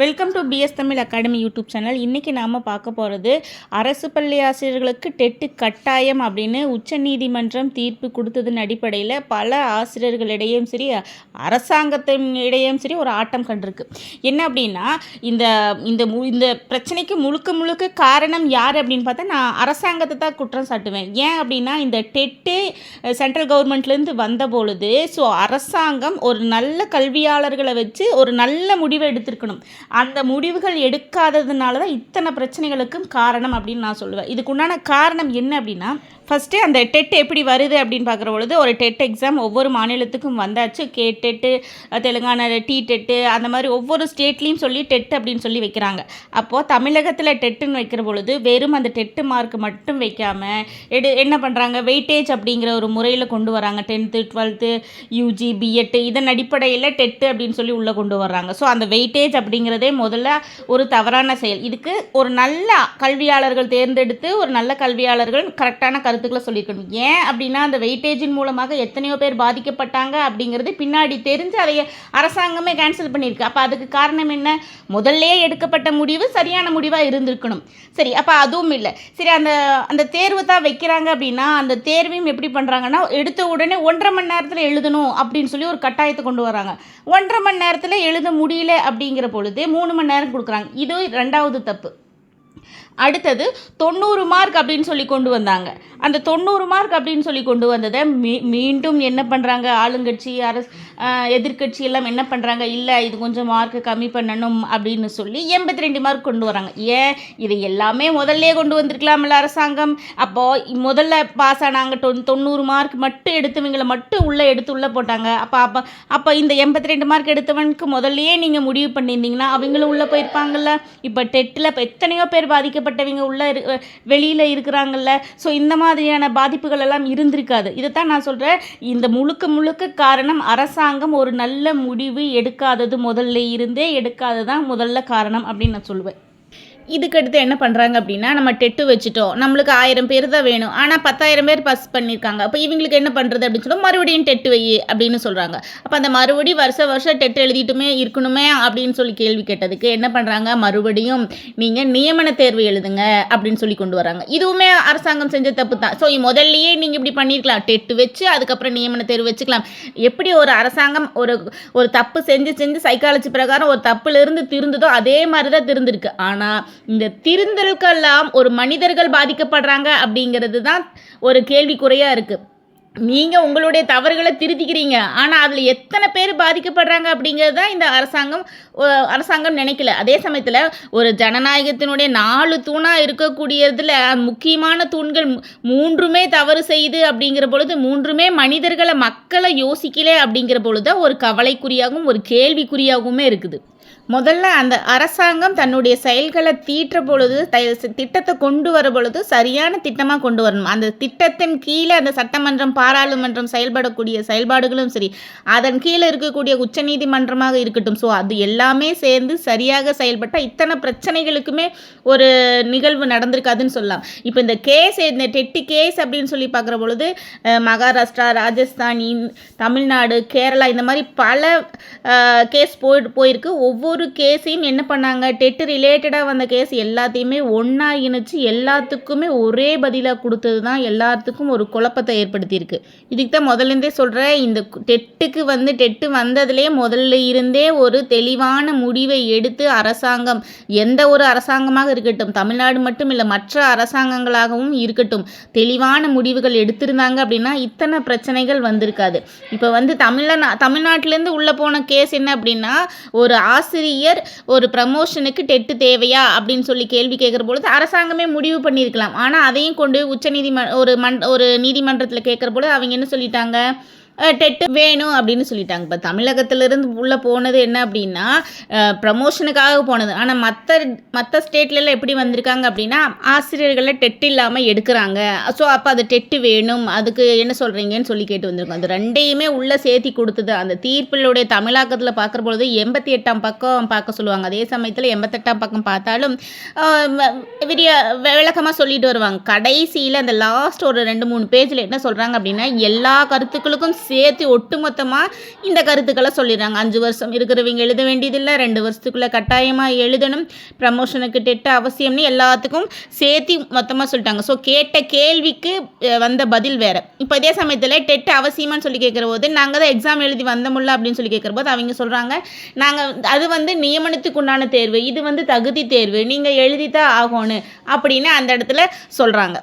Welcome to PS Tamil academy YouTube channel இன்றைக்கி நாம் பார்க்க போகிறது அரசு பள்ளி ஆசிரியர்களுக்கு டெட்டு கட்டாயம் அப்படின்னு உச்சநீதிமன்றம் தீர்ப்பு கொடுத்ததன் அடிப்படையில் பல ஆசிரியர்களிடையும் சரி அரசாங்கத்தின் இடையும் சரி ஒரு ஆட்டம் கண்டிருக்கு. என்ன அப்படின்னா இந்த இந்த மு இந்த பிரச்சனைக்கு முழுக்க முழுக்க காரணம் யார் அப்படின்னு பார்த்தா நான் அரசாங்கத்தை தான் குற்றம் சாட்டுவேன். ஏன் அப்படின்னா இந்த டெட்டு சென்ட்ரல் கவர்மெண்ட்லேருந்து வந்த பொழுது ஸோ அரசாங்கம் ஒரு நல்ல கல்வியாளர்களை வச்சு ஒரு நல்ல முடிவை எடுத்திருக்கணும். அந்த முடிவுகள் எடுக்காததுனால தான் இத்தனை பிரச்சனைகளுக்கும் காரணம் அப்படின்னு நான் சொல்லுவேன். இதுக்குண்டான காரணம் என்ன அப்படின்னா ஃபஸ்ட்டு அந்த டெட் எப்படி வருது அப்படின்னு பார்க்குற பொழுது ஒரு டெட் எக்ஸாம் ஒவ்வொரு மாநிலத்துக்கும் வந்தாச்சு. K TET Telangana T TET அந்த மாதிரி ஒவ்வொரு ஸ்டேட்லேயும் சொல்லி டெட் அப்படின்னு சொல்லி வைக்கிறாங்க. அப்போது தமிழகத்தில் டெட்டுன்னு வைக்கிற பொழுது வெறும் அந்த டெட்டு மார்க் மட்டும் வைக்காமல் எடு என்ன பண்ணுறாங்க வெயிட்டேஜ் அப்படிங்கிற ஒரு முறையில் கொண்டு வராங்க. டென்த்து டுவெல்த்து யூஜி பிஎட்டு இதன் அடிப்படையில் டெட்டு அப்படின்னு சொல்லி உள்ளே கொண்டு வர்றாங்க. ஸோ அந்த வெயிட்டேஜ் அப்படிங்கிறதே முதல்ல ஒரு தவறான செயல். இதுக்கு ஒரு நல்ல கல்வியாளர்கள் தேர்ந்தெடுத்து ஒரு நல்ல கல்வியாளர்கள் கரெக்டான கருத்துக்களை சொல்லியிருக்கணும். ஏன் அப்படின்னா அந்த வெயிட்டேஜின் மூலமாக எத்தனையோ பேர் பாதிக்கப்பட்டாங்க அப்படிங்கிறது பின்னாடி தெரிஞ்சு அதை அரசாங்கமே கேன்சல் பண்ணியிருக்கு. அப்போ அதுக்கு காரணம் என்ன? முதல்லே எடுக்கப்பட்ட முடிவு சரியான முடிவாக இருந்திருக்கணும். சரி அப்போ அதுவும் இல்லை. சரி அந்த அந்த தேர்வு தான் வைக்கிறாங்க அப்படின்னா அந்த தேர்வையும் எப்படி பண்ணுறாங்கன்னா எடுத்த உடனே ஒன்றரை மணி நேரத்தில் எழுதணும் அப்படின்னு சொல்லி ஒரு கட்டாயத்தை கொண்டு வராங்க. ஒன்றரை மணி நேரத்தில் எழுத முடியல அப்படிங்கிற பொழுது மூணு மணி நேரம் கொடுக்குறாங்க. இது ரெண்டாவது தப்பு. அடுத்தது தொண்ணூறு மார்க் அப்படின்னு சொல்லி கொண்டு வந்தாங்க. அந்த தொண்ணூறு மார்க் அப்படின்னு சொல்லி கொண்டு வந்ததை மீ மீண்டும் என்ன பண்ணுறாங்க ஆளுங்கட்சி அரசு எதிர்கட்சி எல்லாம் என்ன பண்ணுறாங்க இல்லை இது கொஞ்சம் மார்க் கம்மி பண்ணணும் அப்படின்னு சொல்லி எண்பத்தி ரெண்டு மார்க் கொண்டு வராங்க. ஏன்? இது எல்லாமே முதல்ல கொண்டு வந்திருக்கலாம்ல அரசாங்கம். அப்போது முதல்ல பாஸ் ஆனாங்க தொ தொண்ணூறு மார்க் மட்டும் எடுத்தவங்களை மட்டும் உள்ளே எடுத்து உள்ளே போட்டாங்க. அப்போ அப்போ அப்போ இந்த எண்பத்தி ரெண்டு மார்க் எடுத்தவனுக்கு முதல்லையே நீங்கள் முடிவு பண்ணியிருந்தீங்கன்னா அவங்களும் உள்ளே போயிருப்பாங்கள்ல இப்போ டெட்டில் இப்போ எத்தனையோ பேர் பாதிக்கப்பட்டவங்க உள்ள வெளியில் இருக்கிறாங்கல்ல. ஸோ இந்த மாதிரியான பாதிப்புகள் எல்லாம் இருந்திருக்காது. இதைத்தான் நான் சொல்கிறேன் இந்த முழுக்க முழுக்க காரணம் அரசாங்கம் ஒரு நல்ல முடிவு எடுக்காதது முதல்ல இருந்தே எடுக்காதது தான் முதல்ல காரணம் அப்படின்னு நான் சொல்லுவேன் இதுக்கடுத்து என்ன பண்ணுறாங்க அப்படின்னா நம்ம டெட்டு வச்சுட்டோம். நம்மளுக்கு ஆயிரம் பேர் தான் வேணும். ஆனால் பத்தாயிரம் பேர் பாஸ் பண்ணியிருக்காங்க அப்போ இவங்களுக்கு என்ன பண்ணுறது அப்படின்னு சொல்லி மறுபடியும் டெட்டு வை அப்படின்னு சொல்கிறாங்க அப்போ அந்த மறுபடியும் வருஷ வருஷம் டெட் எழுதிட்டுமே இருக்கணுமே அப்படின்னு சொல்லி கேள்வி கேட்டதுக்கு என்ன பண்ணுறாங்க மறுபடியும் நீங்கள் நியமன தேர்வு எழுதுங்க அப்படின்னு சொல்லி கொண்டு வராங்க. இதுவுமே அரசாங்கம் செஞ்ச தப்பு தான். ஸோ முதல்லையே நீங்கள் இப்படி பண்ணியிருக்கலாம் டெட்டு வச்சு அதுக்கப்புறம் நியமன தேர்வு வச்சுக்கலாம். எப்படி ஒரு அரசாங்கம் ஒரு ஒரு தப்பு செஞ்சு செஞ்சு சைக்காலஜி பிரகாரம் ஒரு தப்புலேருந்து திருந்ததோ அதே மாதிரி தான் திருந்திருக்கு. ஆனால் இந்த திருந்தலுக்கெல்லாம் ஒரு மனிதர்கள் பாதிக்கப்படுறாங்க அப்படிங்கிறது தான் ஒரு கேள்விக்குறையாக இருக்குது நீங்கள் உங்களுடைய தவறுகளை திருத்திக்கிறீங்க. ஆனால் அதில் எத்தனை பேர் பாதிக்கப்படுறாங்க அப்படிங்கிறது தான் இந்த அரசாங்கம் அரசாங்கம் நினைக்கல. அதே சமயத்தில் ஒரு ஜனநாயகத்தினுடைய நாலு தூணாக இருக்கக்கூடியதில் முக்கியமான தூண்கள் மூன்றுமே தவறு செய்யுது அப்படிங்கிற பொழுது மூன்றுமே மனிதர்களை மக்களை யோசிக்கல அப்படிங்கிற பொழுது ஒரு கவலைக்குறியாகவும் ஒரு கேள்விக்குறியாகவுமே இருக்குது. முதல்ல அந்த அரசாங்கம் தன்னுடைய செயல்களை தீட்டுற பொழுது திட்டத்தை கொண்டு வர பொழுது சரியான திட்டமாக கொண்டு வரணும். அந்த திட்டத்தின் கீழே அந்த சட்டமன்றம் பாராளுமன்றம் செயல்படக்கூடிய செயல்பாடுகளும் சரி அதன் கீழே இருக்கக்கூடிய உச்சநீதிமன்றமாக இருக்கட்டும். ஸோ அது எல்லாமே சேர்ந்து சரியாக செயல்பட்டால் இத்தனை பிரச்சனைகளுக்குமே ஒரு நிகழ்வு நடந்திருக்காதுன்னு சொல்லலாம். இப்போ இந்த கேஸ் இந்த டெட்டி கேஸ் அப்படின்னு சொல்லி பார்க்குற பொழுது மகாராஷ்டிரா ராஜஸ்தான் தமிழ்நாடு கேரளா இந்த மாதிரி பல கேஸ் போய் போயிருக்கு. ஒவ்வொரு ஒரு கேஸையும் என்ன பண்ணாங்க? டெட்டு ரிலேட்டடாக வந்த கேஸ் எல்லாத்தையுமே ஒன்றா இணைச்சு எல்லாத்துக்குமே ஒரே பதிலாக கொடுத்தது தான் எல்லாத்துக்கும் ஒரு குழப்பத்தை ஏற்படுத்தியிருக்கு. இதுக்கு தான் முதலேருந்தே சொல்கிறேன் இந்த டெட்டுக்கு வந்து டெட்டு வந்ததுலேயே முதல்ல இருந்தே ஒரு தெளிவான முடிவை எடுத்து அரசாங்கம் எந்த ஒரு அரசாங்கமாக இருக்கட்டும் தமிழ்நாடு மட்டும் இல்லை மற்ற அரசாங்கங்களாகவும் இருக்கட்டும் தெளிவான முடிவுகள் எடுத்திருந்தாங்க அப்படின்னா இத்தனை பிரச்சனைகள் வந்திருக்காது. இப்போ வந்து தமிழ்நா தமிழ்நாட்டிலேருந்து உள்ளே போன கேஸ் என்ன அப்படின்னா ஒரு ஆசிரியர் ஆசிரியர் ஒரு ப்ரமோஷனுக்கு டெட்டு தேவையா அப்படின்னு சொல்லி கேள்வி கேட்குற பொழுது அரசாங்கமே முடிவு பண்ணியிருக்கலாம். ஆனால் அதையும் கொண்டு உச்ச ஒரு மண் ஒரு நீதிமன்றத்தில் கேட்குற பொழுது அவங்க என்ன சொல்லிட்டாங்க? டெட்டு வேணும் அப்படின்னு சொல்லிட்டாங்க. இப்போ தமிழகத்திலேருந்து உள்ளே போனது என்ன அப்படின்னா ப்ரமோஷனுக்காக போனது. ஆனால் மற்ற மற்ற ஸ்டேட்லலாம் எப்படி வந்திருக்காங்க அப்படின்னா ஆசிரியர்களை டெட் இல்லாமல் எடுக்கிறாங்க. ஸோ அப்போ அது டெட்டு வேணும் அதுக்கு என்ன சொல்கிறீங்கன்னு சொல்லி கேட்டு வந்திருக்கோம். அது ரெண்டையுமே உள்ளே சேர்த்தி கொடுத்தது. அந்த தீர்ப்பிலுடைய தமிழாக்கத்தில் பார்க்குற பொழுது எண்பத்தி எட்டாம் பக்கம் பார்க்க சொல்லுவாங்க. அதே சமயத்தில் எண்பத்தெட்டாம் பக்கம் பார்த்தாலும் விரிய விளக்கமாக சொல்லிட்டு வருவாங்க. கடைசியில் அந்த லாஸ்ட் ஒரு ரெண்டு மூணு பேஜில் என்ன சொல்கிறாங்க அப்படின்னா எல்லா கருத்துக்களுக்கும் சேர்த்து ஒட்டுமொத்தமாக இந்த கருத்துக்களை சொல்லிடுறாங்க. அஞ்சு வருஷம் இருக்கிறவங்க எழுத வேண்டியதில்லை ரெண்டு வருஷத்துக்குள்ளே கட்டாயமாக எழுதணும் ப்ரமோஷனுக்கு டெட்டு அவசியம்னு எல்லாத்துக்கும் சேர்த்து மொத்தமாக சொல்லிட்டாங்க. ஸோ கேட்ட கேள்விக்கு வந்த பதில் வேறு. இப்போ இதே சமயத்தில் டெட் அவசியமான்னு சொல்லி கேட்குற போது நாங்கள் தான் எக்ஸாம் எழுதி வந்தமுல்ல அப்படின்னு சொல்லி கேட்குற போது அவங்க சொல்கிறாங்க நாங்கள் அது வந்து நியமனத்துக்கு உண்டான தேர்வு இது வந்து தகுதி தேர்வு நீங்கள் எழுதி தான் ஆகணும் அப்படின்னு அந்த இடத்துல சொல்கிறாங்க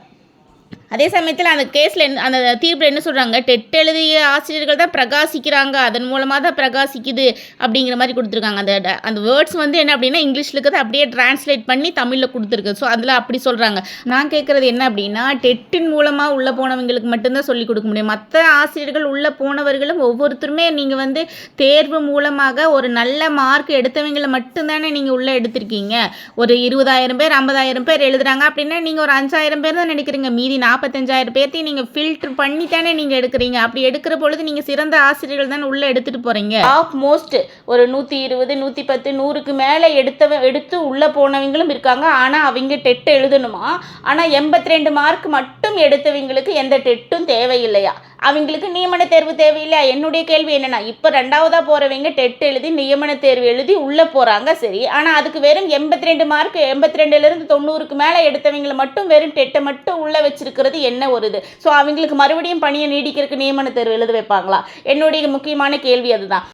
அதே சமயத்தில் அந்த கேஸில் அந்த தீர்ப்பில் என்ன சொல்கிறாங்க டெட் எழுதிய ஆசிரியர்கள் தான் பிரகாசிக்கிறாங்க. அதன் மூலமாக தான் பிரகாசிக்குது அப்படிங்கிற மாதிரி கொடுத்துருக்காங்க. அந்த ட- அந்த வேர்ட்ஸ் வந்து என்ன அப்படின்னா இங்கிலீஷில் இருக்கிறத அப்படியே டிரான்ஸ்லேட் பண்ணி தமிழில் கொடுத்துருக்கு. ஸோ அதில் அப்படி சொல்கிறாங்க நான் கேட்குறது என்ன அப்படின்னா டெட்டின் மூலமாக உள்ளே போனவங்களுக்கு மட்டும்தான் சொல்லிக் கொடுக்க முடியும். மற்ற ஆசிரியர்கள் உள்ளே போனவர்களும் ஒவ்வொருத்தருமே நீங்கள் வந்து தேர்வு மூலமாக ஒரு நல்ல மார்க் எடுத்தவங்களை மட்டும்தானே நீங்கள் உள்ளே எடுத்திருக்கீங்க. ஒரு இருபதாயிரம் பேர் ஐம்பதாயிரம் பேர் எழுதுறாங்க அப்படின்னா நீங்கள் ஒரு அஞ்சாயிரம் பேர் தான் நினைக்கிறீங்க. மீதி நாற்பத்தஞ்சாயிரம் பேர்த்தையும் நீங்கள் ஃபில்டர் பண்ணி தானே நீங்கள் எடுக்கிறீங்க. அப்படி எடுக்கிற பொழுது நீங்கள் சிறந்த ஆசிரியர்கள் தானே உள்ளே எடுத்துகிட்டு போகிறீங்க ஆஃப் மோஸ்ட் ஒரு நூற்றி இருபது நூற்றி பத்து நூறுக்கு மேலே எடுத்தவ எடுத்து உள்ளே போனவங்களும் இருக்காங்க. ஆனால் அவங்க டெட் எழுதணுமா? ஆனால் எண்பத்தி ரெண்டு மார்க் மட்டும் எடுத்தவங்களுக்கு எந்த டெட்டும் தேவையில்லையா? அவங்களுக்கு நியமன தேர்வு தேவையில்லையா? என்னுடைய கேள்வி என்னென்னா இப்போ ரெண்டாவதாக போகிறவங்க டெட் எழுதி நியமன தேர்வு எழுதி உள்ளே போகிறாங்க சரி. ஆனால் அதுக்கு வெறும் எண்பத்தி ரெண்டு மார்க் எண்பத்தி ரெண்டுலேருந்து தொண்ணூறுக்கு மேலே எடுத்தவங்களை மட்டும் வெறும் டெட்டை மட்டும் உள்ளே வச்சிருக்கிறது என்ன ஒரு இது? ஸோ அவங்களுக்கு மறுபடியும் பணியை நீடிக்கிறதுக்கு நியமன தேர்வு எழுத வைப்பாங்களா? என்னுடைய முக்கியமான கேள்வி அதுதான்.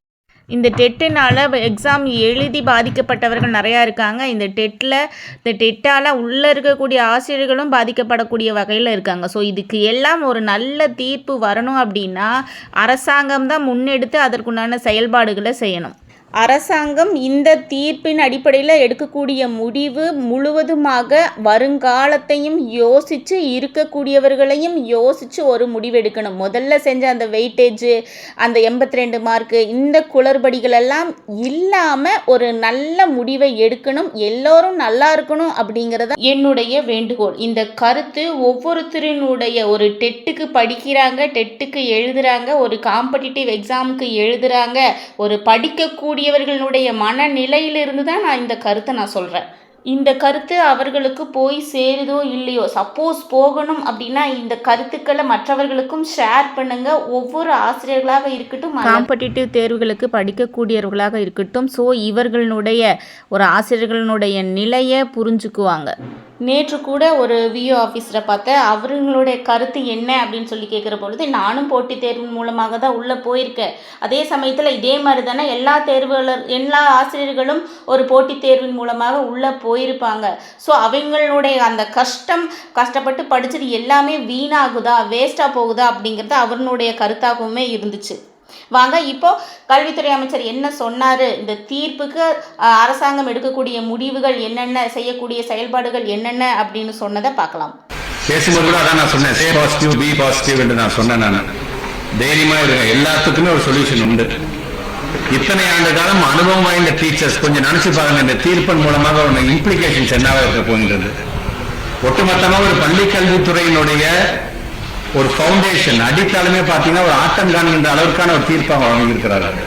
இந்த டெட்டுனால் எக்ஸாம் எழுதி பாதிக்கப்பட்டவர்கள் நிறையா இருக்காங்க. இந்த டெட்டில் இந்த டெட்டால் உள்ளே இருக்கக்கூடிய ஆசிரியர்களும் பாதிக்கப்படக்கூடிய வகையில் இருக்காங்க. ஸோ இதுக்கு எல்லாம் ஒரு நல்ல தீர்ப்பு வரணும் அப்படின்னா அரசாங்கம் தான் முன்னெடுத்து அதற்குண்டான செயல்பாடுகளை செய்யணும். அரசாங்கம் இந்த தீர்ப்பின் அடிப்படையில் எடுக்கக்கூடிய முடிவு முழுவதுமாக வருங்காலத்தையும் யோசித்து இருக்கக்கூடியவர்களையும் யோசித்து ஒரு முடிவு எடுக்கணும் முதல்ல செஞ்ச அந்த வெயிட்டேஜு அந்த எண்பத்தி ரெண்டு மார்க்கு இந்த குளறுபடிகளெல்லாம் இல்லாமல் ஒரு நல்ல முடிவை எடுக்கணும். எல்லோரும் நல்லா இருக்கணும் அப்படிங்கிறத என்னுடைய வேண்டுகோள். இந்த கருத்து ஒவ்வொருத்தரினுடைய ஒரு டெட்டுக்கு படிக்கிறாங்க டெட்டுக்கு எழுதுகிறாங்க ஒரு காம்படிட்டிவ் எக்ஸாமுக்கு எழுதுகிறாங்க ஒரு படிக்கக்கூடிய கூடியவர்களுடைய மனநிலையிலிருந்து தான் நான் இந்த கருத்தை நான் சொல்கிறேன் இந்த கருத்து அவர்களுக்கு போய் சேருதோ இல்லையோ சப்போஸ் போகணும் அப்படின்னா இந்த கருத்துக்களை மற்றவர்களுக்கும் ஷேர் பண்ணுங்க. ஒவ்வொரு ஆசிரியர்களாக இருக்கட்டும் காம்படிட்டிவ் தேர்வுகளுக்கு படிக்கக்கூடியவர்களாக இருக்கட்டும். ஸோ இவர்களுடைய ஒரு ஆசிரியர்களுடைய நிலையை புரிஞ்சுக்குவாங்க. நேற்று கூட ஒரு விஓ ஆஃபீஸரை பார்த்தேன். அவர்களுடைய கருத்து என்ன அப்படின்னு சொல்லி கேட்குற பொழுது நானும் போட்டித் தேர்வு மூலமாக தான் உள்ளே போயிருக்கேன். அதே சமயத்தில் இதே மாதிரி தானே எல்லா தேர்வுகளும் எல்லா ஆசிரியர்களும் ஒரு போட்டித் தேர்வின் மூலமாக உள்ளே போயிருப்பாங்க. ஸோ அவங்களுடைய அந்த கஷ்டம் கஷ்டப்பட்டு படிச்சது எல்லாமே வீணாகுதா வேஸ்ட்டாக போகுதா அப்படிங்கிறது அவர்களுடைய கருத்தாகவுமே இருந்துச்சு. வாங்க இப்போ கல்வித்துறை அமைச்சர் என்ன சொன்னார்? இந்த தீர்ப்புக்கு அரசாங்கம் எடுக்கக்கூடிய முடிவுகள் என்னென்ன செய்யக்கூடிய செயல்பாடுகள் என்னென்ன அப்படின்னு சொன்னதை பார்க்கலாம். பேசும்போது கூட அதான் நான் சொன்னேன். சே பாசிட்டிவ் பி பாசிட்டிவ் என்று நான் சொன்னேன் நான். தைரியமா இருங்க. எல்லாத்துக்குமே ஒரு சொல்யூஷன் உண்டு. இத்தனை ஆண்டு காலம் அனுபவம் வாய்ந்த டீச்சர்ஸ் கொஞ்சம் நினைச்சு பாருங்க. இந்த தீர்ப்பின் மூலமாக ஒரு இம்ப்ளிகேஷன்ஸ் என்னவாக இருக்க போகின்றது? ஒட்டுமொத்தமாக ஒரு பள்ளி கல்வித்துறையினுடைய ஒரு ஃபவுண்டேஷன் அடித்தாலுமே பார்த்தீங்கன்னா ஒரு ஆட்டம் காண்கின்ற அளவிற்கான ஒரு தீர்ப்பாக வழங்கியிருக்கிறார்கள்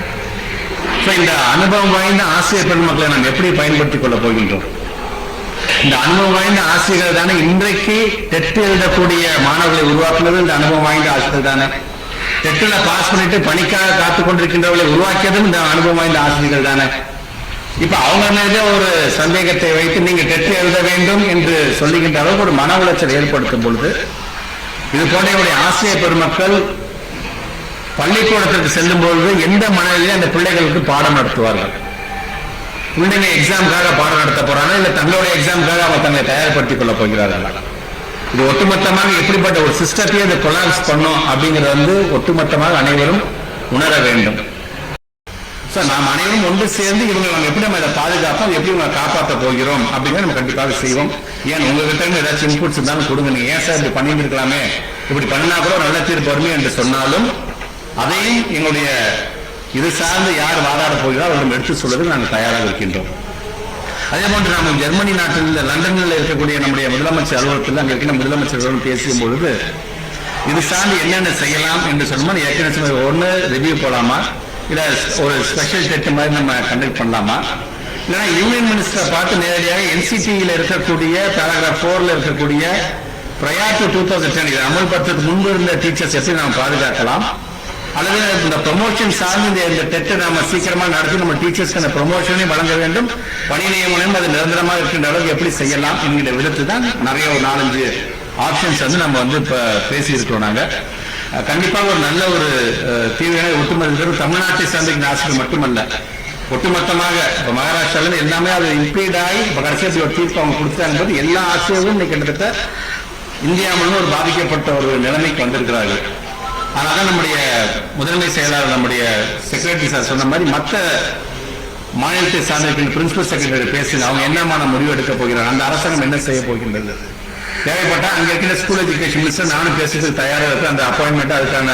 ஸோ இந்த அனுபவம் வாய்ந்த ஆசிரியர் பெருமக்களை நாம் எப்படி பயன்படுத்திக் கொள்ள போகின்றோம்? இந்த அனுபவம் வாய்ந்த ஆசிரியர்கள் தானே இன்றைக்கு டெட் எழுதக்கூடிய மாணவர்களை உருவாக்குனது இந்த அனுபவம் வாய்ந்த ஆசிரியர்கள் தானே. டெட்டில் பாஸ் பண்ணிட்டு பணிக்காக காத்துக் கொண்டிருக்கின்றவர்களை உருவாக்கியதும் இந்த அனுபவம் வாய்ந்த ஆசிரியர்கள் தானே. இப்ப அவங்க மீது ஒரு சந்தேகத்தை வைத்து நீங்க டெட் எழுத வேண்டும் என்று சொல்லுகின்ற அளவுக்கு ஒரு மன உளைச்சல் ஏற்படுத்தும் பொழுது இது போன்ற ஆசிரியர் பெருமக்கள் பள்ளிக்கூடத்திற்கு செல்லும் பொழுது எந்த மனநிலையில் அந்த பிள்ளைகளுக்கு பாடம் நடத்துவார்கள். பிள்ளைங்க எக்ஸாமுக்காக பாடம் நடத்த போறாங்க இல்ல தங்களுடைய எக்ஸாமுக்காக அவங்க தங்களை தயார்படுத்திக் கொள்ள போகிறார்கள்? இது ஒட்டுமொத்தமாக எப்படிப்பட்ட ஒரு சிஸ்டத்தையே இதை கொலாப்ஸ் பண்ணும் அப்படிங்கிறது வந்து ஒட்டுமொத்தமாக அனைவரும் உணர வேண்டும். சார் நாம் அனைவரும் ஒன்று சேர்ந்து இவங்க நம்ம எப்படி நம்ம இதை பாதுகாப்போம் எப்படி இவங்க காப்பாற்ற போகிறோம் அப்படிங்கிறத நம்ம கண்டிப்பாக செய்வோம். ஏன் உங்ககிட்ட இருந்து ஏதாச்சும் இன்புட்ஸ் இருந்தாலும் கொடுங்க. நீங்க ஏன் சார் இப்படி பண்ணியிருக்கலாமே இப்படி பண்ணினா கூட நல்ல தீர்ப்பு வருமே என்று சொன்னாலும் அதையும் எங்களுடைய இது சார்ந்து யார் வாதாட போகிறார் அவர்களும் எடுத்து சொல்வதற்கு நாங்கள் தயாராக இருக்கின்றோம். அதே போன்று நாம் ஜெர்மனி நாட்டில் லண்டனில் இருக்கக்கூடிய நம்முடைய முதலமைச்சர் அலுவலகத்தில் அங்கே இருக்கிற முதலமைச்சர்களுடன் பேசும் பொழுது இது சார்ந்து என்னென்ன செய்யலாம் என்று சொன்னோம் ஏற்கனவே ஒன்று ரிவ்யூ போலாமா? இதை ஒரு ஸ்பெஷல் டெட் மாதிரி நம்ம கண்டக்ட் பண்ணலாமா? இல்லைன்னா யூனியன் மினிஸ்டரை பார்த்து நேரடியாக என்சிடியில் இருக்கக்கூடிய பேராகிராஃப் ஃபோரில் இருக்கக்கூடிய prior to two thousand ten இதை அமல்படுத்துறதுக்கு முன்பு இருந்த டீச்சர்ஸ் எப்படி நாம் பாதுகாக்கலாம்? அல்லது இந்த ப்ரொமோஷன் சார்ந்து இந்த டெட்டை நாம சீக்கிரமா நடத்தி நம்ம டீச்சர்ஸ்க்கு அந்த ப்ரொமோஷனே வழங்க வேண்டும். பணி நியமனம் அது நிரந்தரமாக இருக்கின்ற அளவுக்கு எப்படி செய்யலாம் என்கிற விதத்து தான் நிறைய ஒரு நாலஞ்சு ஆப்ஷன்ஸ் வந்து நம்ம வந்து இப்போ பேசியிருக்கிறோம் நாங்கள் கண்டிப்பாக ஒரு நல்ல ஒரு அஹ், தீர்வினை ஒட்டுமொத்த தமிழ்நாட்டை சார்ந்த ஆசிரியர் மட்டுமல்ல. ஒட்டுமொத்தமாக இப்போ மகாராஷ்டிராவில் எல்லாமே அது இம்பீட் ஆகி இப்போ கடைசியாக ஒரு தீர்ப்பு அவங்க கொடுத்தாங்கிறது எல்லா ஆசிரியர்களும் இன்னைக்கு கிட்டத்தட்ட இந்தியா முழுவதும் ஒரு பாதிக்கப்பட்ட ஒரு நிலைமைக்கு வந்திருக்கிறார்கள். அதனால நம்முடைய முதன்மை செயலாளர் நம்முடைய செக்ரட்டரி சார் சொன்ன மாதிரி மற்ற மாநிலத்தை சார்ந்த பிரின்சிபல் செக்ரட்டரி பேசி அவங்க என்னமான முடிவு எடுக்க போகிறார்? அந்த அரசாங்கம் என்ன செய்ய போகின்றது? தேவைப்பட்டா அங்க இருக்கிற ஸ்கூல் எஜுகேஷன் மினிஸ்டர் நானும் பேசுறதுக்கு தயாராக இருக்கு அந்த அப்பாயின்மெண்ட் அதுக்கான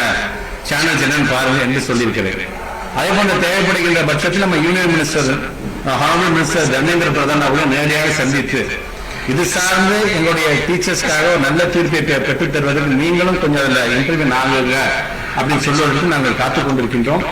சேனல்ஸ் என்னன்னு பாருங்க என்று சொல்லியிருக்கிறேன். அதே போன்ற தேவைப்படுகின்ற பட்சத்தில் நம்ம union minister honourable minister Dharmendra Pradhan அவர்களும் நேரடியாக சந்தித்து இது சார்ந்து எங்களுடைய டீச்சர்ஸ்க்காக ஒரு நல்ல தீர்ப்பை பெற்றுத் தருவதற்கு நீங்களும் கொஞ்சம் அதில் இன்டர்வியூ நாங்கள் அப்படின்னு சொல்வதற்கு நாங்கள் காத்துக் கொண்டிருக்கின்றோம்.